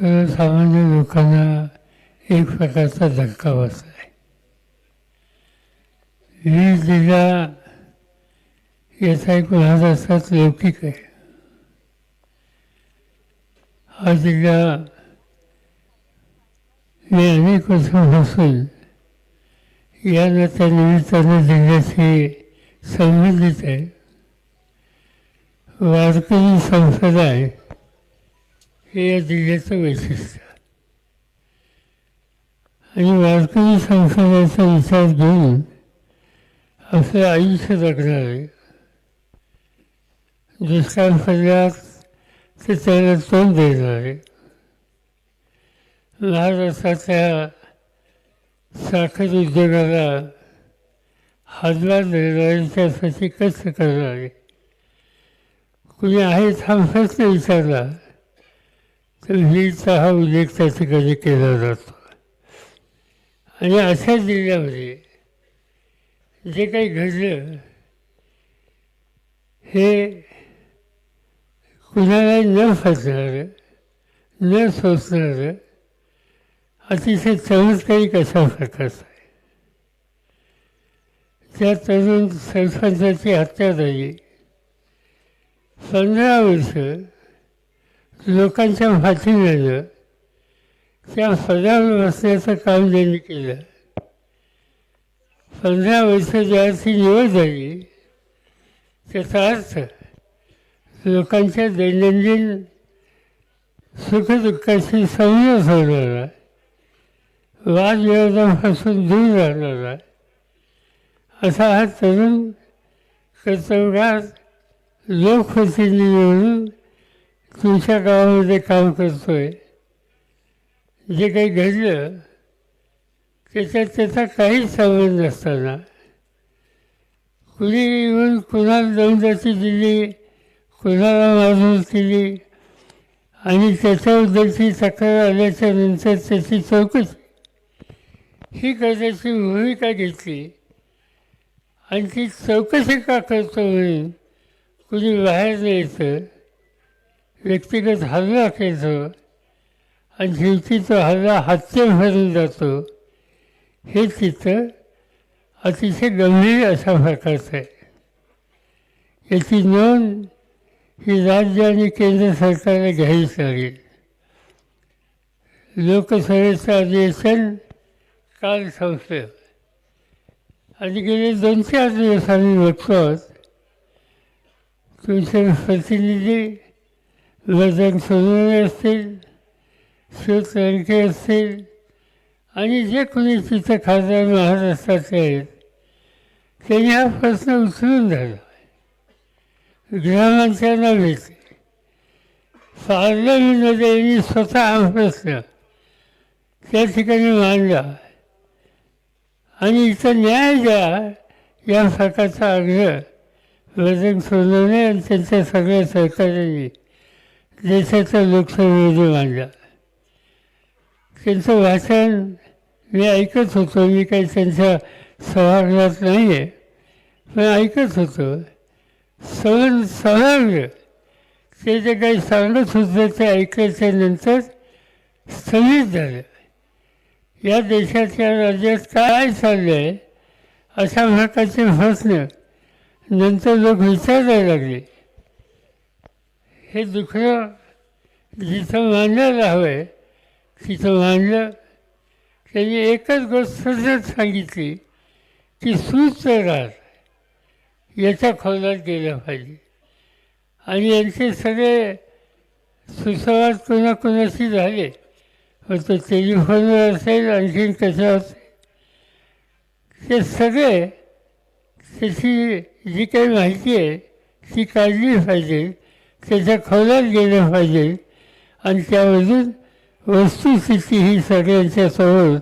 सर्वसामान्य लोकांना एक प्रकारचा धक्का बसला आहे वीज दिला याचा एक महाराष्ट्रात लौकिक आहे. हा जिल्हा मी अनेक वर्षापासून या त्या निमित्ताने जिल्ह्याशी संबंधित आहे. वारकरी आहे हे या जिल्ह्याचं वैशिष्ट्य. आणि वारकरी संप्रदायाचा विचार घेऊन आपलं आयुष्य जगणार आहे. दुष्काळ पडल्यास ते त्याला तोंड देणार आहे. त्या साखर उद्योगाला हातभार देणारे त्यासाठी कष्ट करणारे कुणी आहे हा नाही विचारला? तर वीरचा हा उल्लेख त्या ठिकाणी केला जातो. आणि अशा जिल्ह्यामध्ये जे काही घडलं हे कुणाला न फसणारं न सोसणारं अतिशय चमत्कारिक अशा प्रकारचं आहे. त्या तरुण सरपंचाची हत्या झाली पंधरा वर्ष लोकांच्या हाती नेलं त्या पदावर बसण्याचं काम त्यांनी केलं. पंधरा वर्ष ज्याची निवड झाली त्याचा अर्थ लोकांच्या दैनंदिन सुखदुःखाशी संयम होणारा वादविरोधापासून दूर राहणारा. असा हा तरुण कर्तव्यात लोकप्रतिनिधी म्हणून तुमच्या गावामध्ये काम करतो आहे जे काही घडलं त्याच्यात त्याचा काहीच संबंध नसताना. कुणी येऊन कुणाला दौंदाची दिली कुणाला मारून केली आणि त्याच्याबद्दलची तक्रार आल्याच्यानंतर त्याची चौकशी. ही करण्याची भूमिका घेतली. आणि ती चौकशी का करतो म्हणून कुणी बाहेर न्यायचं? व्यक्तिगत हल्ला केलं आणि शेवटीचा हल्ला हत्या भरून जातो हे चित्र अतिशय गंभीर अशा प्रकारचं आहे. याची नोंद ही राज्य आणि केंद्र सरकारला घ्यावीच लागेल. लोकसभेचं अधिवेशन काल संपलं. आणि गेले दोन चार दिवस आम्ही बघतो आहोत तुमचे प्रतिनिधी वजन सोनवणे असतील शिव असतील आणि जे कोणी तिथं खासदार महाराष्ट्राचे आहेत त्यांनी हा प्रश्न उचलून धरला ग्रामांच्या भेटले पार्लमेंटमध्ये यांनी स्वतः हा प्रश्न त्या ठिकाणी मांडला आणि इथं न्याय द्या या प्रकारचा आग्रह वजन सोनवणे आणि त्यांच्या सगळ्या सहकार्यांनी देशाचा लोकसभेमध्ये मानला. त्यांचं वाचन मी ऐकत होतो. मी काही त्यांच्या सभागृहात नाही आहे पण ऐकत होतो. सहन समग्र ते जे काही सांगत होतं ते ऐकायच्या नंतर स्थगित झालं. या देशाच्या राज्यात काय चाललं आहे अशा प्रकारचे प्रश्न नंतर लोक विचारायला लागले. हे दुखणं जिथं मांडायला हवं आहे तिथं मांडलं त्यांनी एकच गोष्ट सतत सांगितली की राहत याच्या खोलात गेलं पाहिजे. आणि यांचे सगळे सुसंवाद कोणाकोणाशी झाले पण तो टेलिफोनवर असेल आणखीन कशावर असेल. ते सगळे त्याची जी काही माहिती आहे ती काढली पाहिजे. त्याच्या खोलात गेलं पाहिजे. आणि त्यामधून वस्तुस्थिती ही सगळ्यांच्या समोर